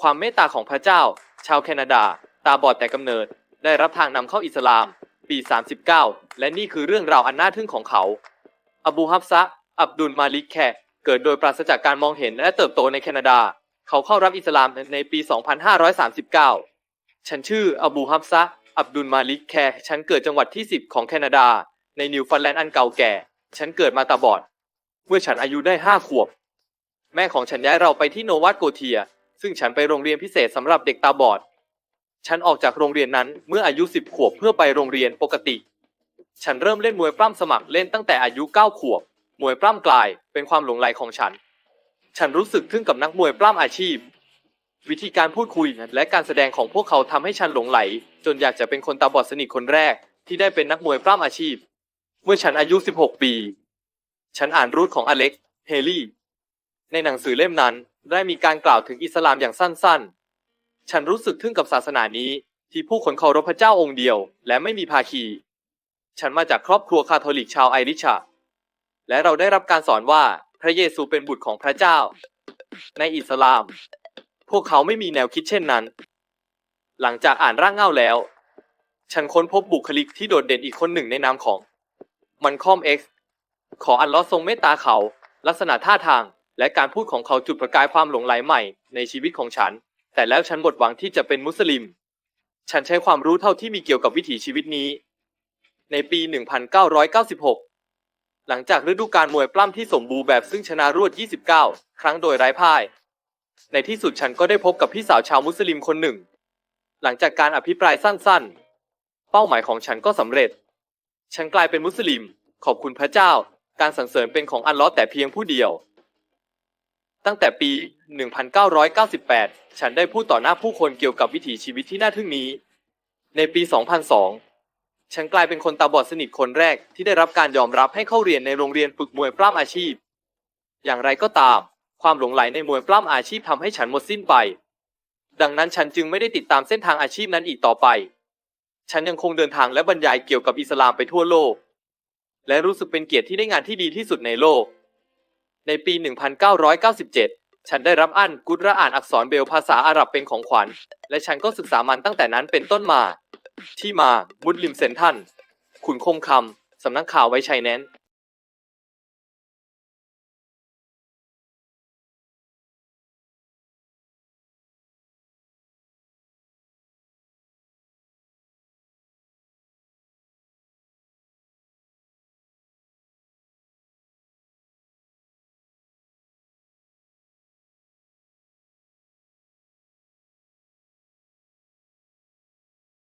ความเมตตาของพระเจ้า ชาวแคนาดา ตาบอดแต่กำเนิด ได้รับทางนำเข้าอิสลาม ปี 39 และนี่คือเรื่องราวอันน่าทึ่งของเขา อบูฮับซะ อับดุลมาลิกแคเกิดโดยปราศจากการมองเห็นและเติบโตในแคนาดา เขาเข้ารับอิสลามในปี 2539 ฉันชื่ออบูฮับซะ อับดุลมาลิกแคฉันเกิดจังหวัดที่ 10 ของแคนาดา ในนิวฟันแลนด์อันเก่าแก่ ฉันเกิดมาตาบอด เมื่อฉันอายุได้ 5 ขวบ แม่ของฉันย้ายเราไปที่โนวัตโกเทีย ซึ่งฉันไปโรงเรียนพิเศษสำหรับเด็กตาบอด ฉันออกจากโรงเรียนนั้นเมื่ออายุ10ขวบเพื่อไปโรงเรียนปกติ ฉันเริ่มเล่นมวยปล้ำสมัครเล่นตั้งแต่อายุ9ขวบ มวยปล้ำกลายเป็นความหลงใหลของฉัน ฉันรู้สึกทึ่งกับนักมวยปล้ำอาชีพ วิธีการพูดคุยและการแสดงของพวกเขาทำให้ฉันหลงไหล จนอยากจะเป็นคนตาบอดสนิทคนแรก ที่ได้เป็นนักมวยปล้ำอาชีพ เมื่อฉันอายุ 16 ปี ฉันอ่านรูทของอเล็ก เฮลี่ ในหนังสือเล่มนั้น ได้มีการกล่าวถึงอิสลามอย่างสั้นๆ ฉันรู้สึกทึ่งกับศาสนานี้ที่ผู้คนเคารพพระเจ้าองค์เดียว และไม่มีภาคี ฉันมาจากครอบครัวคาทอลิกชาวไอริชา และเราได้รับการสอนว่าพระเยซูเป็นบุตรของพระเจ้า ในอิสลาม พวกเขาไม่มีแนวคิดเช่นนั้น หลังจากอ่านร่างเงาแล้ว ฉันค้นพบบุคลิกที่โดดเด่นอีกคนหนึ่งในนามของมันคอมเอ็กซ์ขออัลลอฮ์ทรงเมตตาเขา ลักษณะท่าทาง และการพูดของเขาจุดประกายความหลงไหลใหม่ในชีวิตของฉัน แต่แล้วฉันหมดหวังที่จะเป็นมุสลิม ฉันใช้ความรู้เท่าที่มีเกี่ยวกับวิถีชีวิตนี้ ในปี 1996 หลังจากฤดูกาลมวยปล้ำที่สมบูรณ์แบบซึ่งชนะรวด 29 ครั้งโดยไร้พ่าย ในที่สุดฉันก็ได้พบกับพี่สาวชาวมุสลิมคนหนึ่ง หลังจากการอภิปรายสั้นๆ เป้าหมายของฉันก็สำเร็จ ฉันกลายเป็นมุสลิม ขอบคุณพระเจ้า การสรรเสริญเป็นของอัลลอฮ์แต่เพียงผู้เดียว ตั้งแต่ปี 1998 ฉันได้พูดต่อหน้าผู้คนเกี่ยวกับวิถีชีวิตที่น่าทึ่งนี้ ในปี 2002 ฉันกลายเป็นคนตาบอดสนิทคนแรกที่ได้รับการยอมรับให้เข้าเรียนในโรงเรียนฝึกมวยปล้ำอาชีพ อย่างไรก็ตาม ความหลงใหลในมวยปล้ำอาชีพทำให้ฉันหมดสิ้นไป ดังนั้นฉันจึงไม่ได้ติดตามเส้นทางอาชีพนั้นอีกต่อไป ฉันยังคงเดินทางและบรรยายเกี่ยวกับอิสลามไปทั่วโลก และรู้สึกเป็นเกียรติที่ได้งานที่ดีที่สุดในโลก ในปี 1997 ฉันได้รับอ่นกุรอานอักษรเบลภาษาอาหรับเป็นของขวัญ และฉันก็ศึกษามันตั้งแต่นั้นเป็นต้นมา ที่มามุสลิมเซนทันขุนคงคำสำนักข่าวไว้ชัยแนน